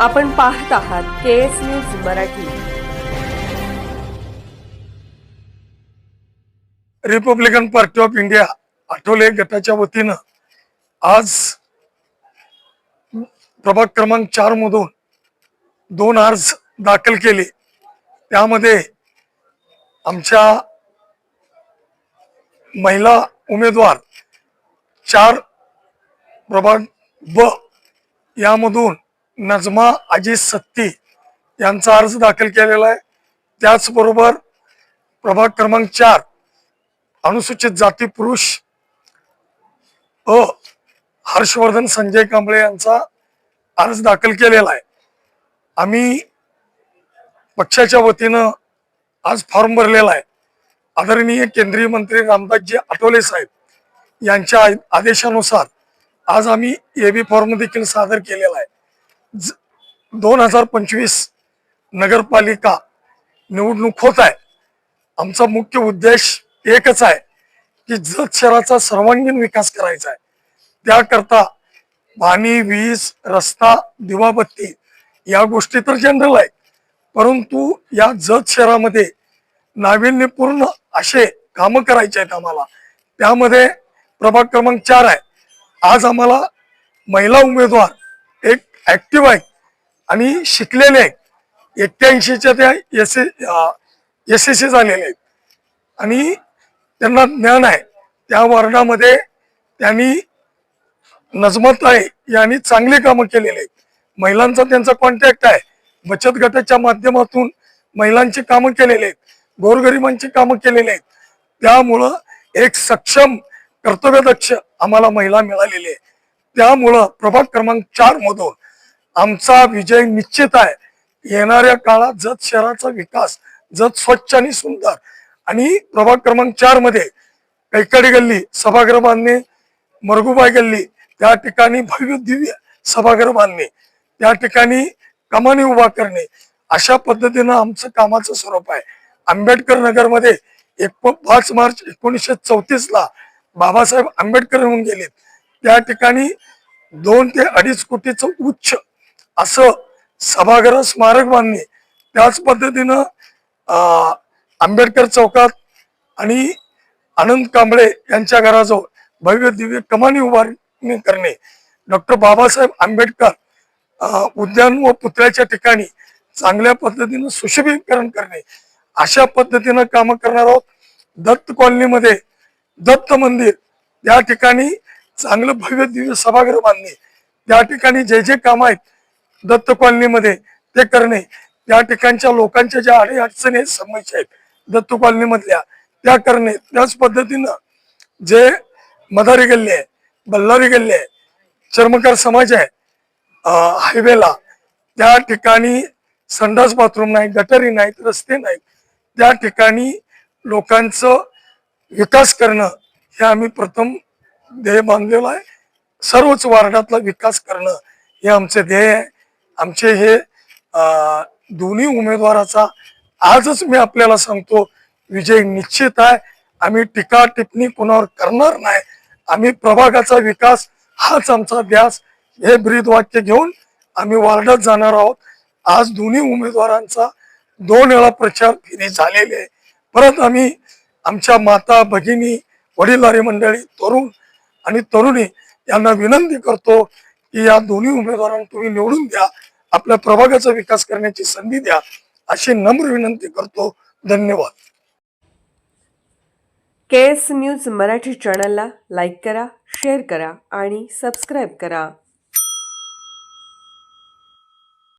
आपण पाहत आहात K S news Marathi. Republican Party of India Athawale गटाच्या वतीनं आज प्रभाग क्रमांक चार मधून दोन अर्ज दाखल केले. त्यामध्ये आमच्या महिला उमेदवार चार प्रभाग ब यामधून नजमा अजित सत्ती यांचा अर्ज दाखल केलेला आहे. त्याचबरोबर प्रभाग क्रमांक चार अनुसूचित जाती पुरुष अ. हर्षवर्धन संजय कांबळे यांचा अर्ज दाखल केलेला आहे. आम्ही पक्षाच्या वतीनं आज फॉर्म भरलेला आहे. आदरणीय केंद्रीय मंत्री रामदासजी आठवले साहेब यांच्या आदेशानुसार आज आम्ही ए बी फॉर्म देखील सादर केलेला आहे. दोन हजार पंचवीस नगरपालिका निवडणूक होत आहे. आमचा मुख्य उद्देश एकच आहे की जत शहराचा सर्वांगीण विकास करायचा आहे. त्याकरता पाणी वीज रस्ता दिवाबत्ती या गोष्टी तर जनरल आहेत. परंतु या जत शहरामध्ये नाविन्यपूर्ण असे कामं करायचे आहेत आम्हाला. त्यामध्ये प्रभाग क्रमांक चार आहे. आज आम्हाला महिला उमेदवार एक ऍक्टिव्ह आहेत आणि शिकलेले आहेत. एक्क्याऐंशीच्या त्या एस एस एस झालेले आहेत. आणि त्यांना ज्ञान आहे. त्या वर्णामध्ये त्यांनी नजमत आहे. यांनी चांगली कामं केलेली आहेत. महिलांचा त्यांचा कॉन्टॅक्ट आहे. बचत गटाच्या माध्यमातून महिलांची कामं केलेली आहेत. गोरगरिबांची कामं केलेली आहेत. त्यामुळं एक सक्षम कर्तव्यदक्ष आम्हाला महिला मिळालेली आहे. त्यामुळं प्रभाग क्रमांक चार मधून आमचा विजय निश्चित आहे. येणाऱ्या काळात जत शहराचा विकास जत स्वच्छ आणि सुंदर. आणि प्रभाग क्रमांक चारमध्ये कैकडी गल्ली सभागृह बांधणे मरगुबाई गल्ली त्या ठिकाणी भव्य दिव्य सभागृह बांधणे त्या ठिकाणी कमानी उभा करणे अशा पद्धतीनं आमचं कामाचं स्वरूप आहे. आंबेडकर नगरमध्ये एक पाच मार्च एकोणीसशे चौतीस ला बाबासाहेब आंबेडकर होऊन गेलेत त्या ठिकाणी दोन ते अडीच कोटीचं उच्च असं सभागृह स्मारक बांधणे. त्याच पद्धतीनं आंबेडकर चौकात आणि आनंद कांबळे यांच्या घराजवळ भव्य दिव्य कमानी उभारणी करणे. डॉक्टर बाबासाहेब आंबेडकर उद्यान व पुतळ्याच्या ठिकाणी चांगल्या पद्धतीनं सुशोभीकरण करणे. अशा पद्धतीनं कामं करणार आहोत. दत्त कॉलनीमध्ये दत्त मंदिर त्या ठिकाणी चांगलं भव्य दिव्य सभागृह बांधणे. त्या ठिकाणी जे जे काम आहेत दत्त कॉलनीमध्ये ते करणे. त्या ठिकाणच्या लोकांच्या ज्या अडी अडचणी आहेत समस्या आहेत दत्त कॉलनीमधल्या त्या करणे. त्याच पद्धतीनं जे मदारी गल्ली आहे बल्लारी गल्ली आहे चर्मकार समाज आहे हायवेला त्या ठिकाणी संडास बाथरूम नाही गटरी नाहीत रस्ते नाहीत त्या ठिकाणी लोकांचं विकास करणं हे आम्ही प्रथम ध्येय बांधलेलं आहे. सर्वच वार्डातला विकास करणं हे आमचं ध्येय आहे. आमचे हे दोन्ही उमेदवाराचा आजच मी आपल्याला सांगतो विजय निश्चित आहे. आम्ही टीका टिप्पणी कोणावर करणार नाही. आम्ही प्रभागाचा विकास हाच आमचा ध्यास हे ब्रीद वाक्य घेऊन आम्ही वार्डात जाणार आहोत. आज दोन्ही उमेदवारांचा दोन वेळा प्रचार फेरी झालेली आहे. परत आम्ही आमच्या माता भगिनी वडीलधारी मंडळी तरुण आणि तरुणी यांना विनंती करतो की या दोन्ही उमेदवारांना तुम्ही निवडून द्या. आपल्या प्रभागाचा विकास करण्याची संधी द्या अशी नम्र विनंती करतो. धन्यवाद. के एस न्यूज मराठी चॅनलला लाईक करा शेअर करा आणि सबस्क्राईब करा.